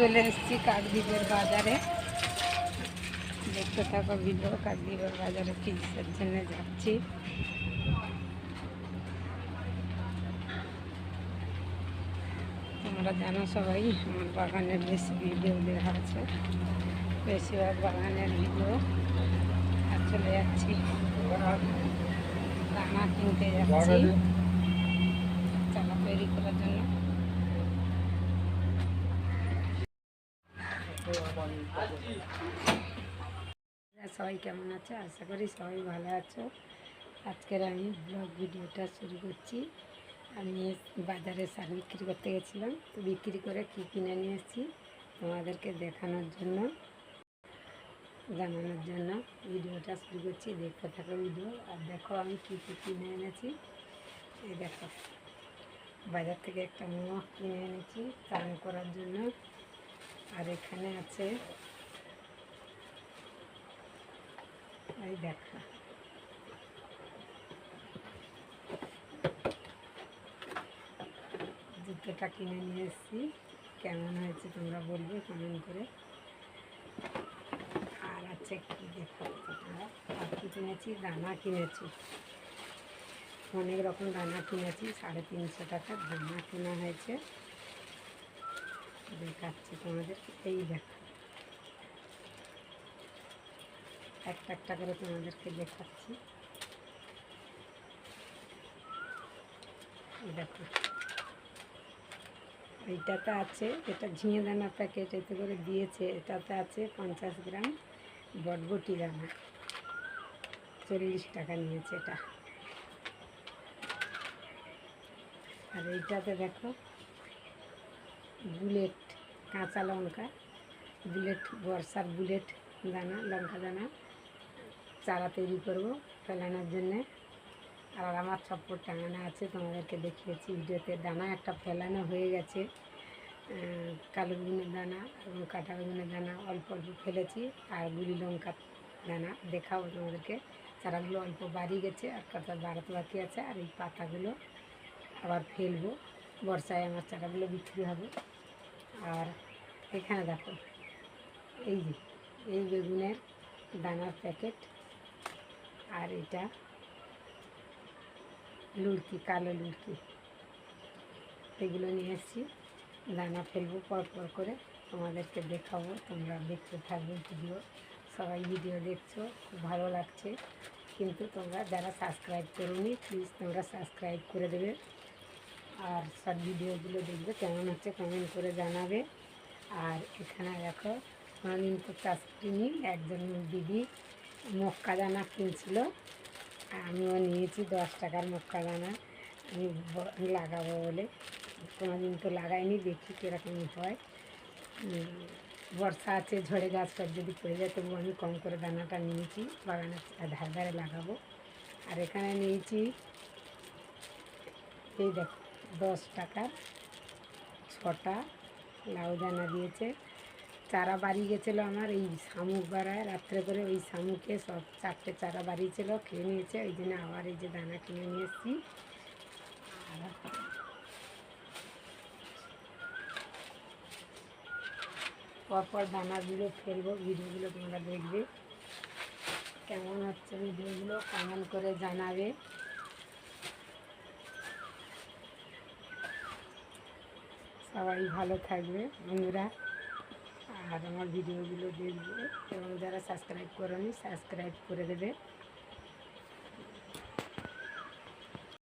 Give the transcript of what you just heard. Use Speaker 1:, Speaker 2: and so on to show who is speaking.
Speaker 1: চলে এসেছি কাকদ্বীপের বাজারে। দেখতে থাকো ভিডিও কাকদ্বীপের বাজারে চিকিৎসার জন্য যাচ্ছি। তোমরা জানো সবাই, আমার বাগানের বেশি ভিডিও দেওয়া আছে। বেশিরভাগ বাগানের ভিডিও আর চলে যাচ্ছি। দানা কিনতে যাচ্ছি চালা তৈরি করার জন্য সবাই কেমন আছে? আশা করি সবাই ভালো আছো। আজকের আমি ব্লগ ভিডিওটা শুরু করছি। আমি বাজারে শাক বিক্রি করতে গেছিলাম। তো বিক্রি করে কী কিনে নিয়ে এসেছি তোমাদেরকে দেখানোর জন্য, জানানোর জন্য ভিডিওটা শুরু করছি। দেখতে থাকো ভিডিও। আর দেখো আমি কী কী কিনে এনেছি। এই দেখো, বাজার থেকে একটা মগ কিনে এনেছি। চান করার জন্য আর এখানে আছে এই দেখো। জুতোটা কিনে নিয়ে এসেছি। কেমন হয়েছে তোমরা বলবে কেমন করে। আর আছে কি দেখাচ্ছি কিনেছি, দানা কিনেছি। অনেক রকম দানা কিনেছি, সাড়ে তিনশো টাকার দানা কেনা হয়েছে। দেখাচ্ছি তোমাদের। এই দেখো। একটা একটা করে তোমাদেরকে দেখাচ্ছি। দেখো। এইটাতে আছে, এটা ঝিঙে দানা প্যাকেট এতে করে দিয়েছে। এটাতে আছে পঞ্চাশ গ্রাম বটবটি দানা। চল্লিশ টাকা নিয়েছে এটা। আর এইটাতে দেখো বুলেট, কাঁচা লঙ্কা, বুলেট, বর্ষার বুলেট, দানা, লঙ্কা দানা, চারা তৈরি করব ফেলানোর জন্যে। আর আমার চপ্পর টাঙানো আছে, তোমাদেরকে দেখিয়েছি ভিডিওতে। দানা একটা ফেলানো হয়ে গেছে। কালো বেগুনের দানা এবং কাটা বেগুনের দানা অল্প অল্প ফেলেছি। আর গুলি লঙ্কা দানা দেখাবো তোমাদেরকে। চারাগুলো অল্প বাড়িয়ে গেছে আর কাঁচা বাড়াতে বাকি আছে, আর এই পাতাগুলো আবার ফেলব। বর্ষায় আমার চারাগুলো বিক্রি হবে। আর এখানে দেখো, এই যে, এই বেগুনের দানার প্যাকেট, আর এটা লুড়কি, কালো লুড়কি। এগুলো নিয়ে এসেছি, দানা ফেলব, পর পর করে তোমাদেরকে দেখাবো, তোমরা দেখতে থাকবে, ভিডিও। সবাই ভিডিও দেখছ, খুব ভালো লাগছে। কিন্তু তোমরা যারা সাবস্ক্রাইব করোনি প্লিজ তোমরা সাবস্ক্রাইব করে দেবে। আর সব ভিডিওগুলো দেখবে, কেমন হচ্ছে কমেন্ট করে জানাবে। আর এখানে দেখো কোনোদিন তো চাষ কিনি, একজন দিদি মক্কা দানা কিনছিল। আমিও নিয়েছি দশ টাকার মক্কা দানা। আমি লাগাবো বলে। কোনোদিন তো লাগাইনি, দেখি কীরকম হয়। বর্ষা আছে, ঝড়ে গাছ সব যদি পড়ে যায় তবু আমি কম করে দানাটা নিয়েছি। বাগানের ধারে ধারে লাগাবো। আর এখানে নিয়েছি, এই দেখো দশ টাকার ছটা। লাউ দানা দিয়েছে। চারা বাড়ি গেছিল আমার এই শামুক বাড়ায়। রাত্রে করে ওই শামুকে সব চারটে চারা বাড়িয়েছিল খেয়ে নিয়েছে। ওই জন্য আবার এই যে দানা কিনে নিয়ে এসেছি। পরপর দানাগুলো ফেলব, ভিডিওগুলো তোমরা দেখবে। কেমন হচ্ছে ভিডিওগুলো? কমেন্ট করে জানাবে। সবাই ভালো থাকবে বন্ধুরা। আর আমার ভিডিওগুলো দেখবে। এবং যারা সাবস্ক্রাইব করেনি সাবস্ক্রাইব করে দেবে।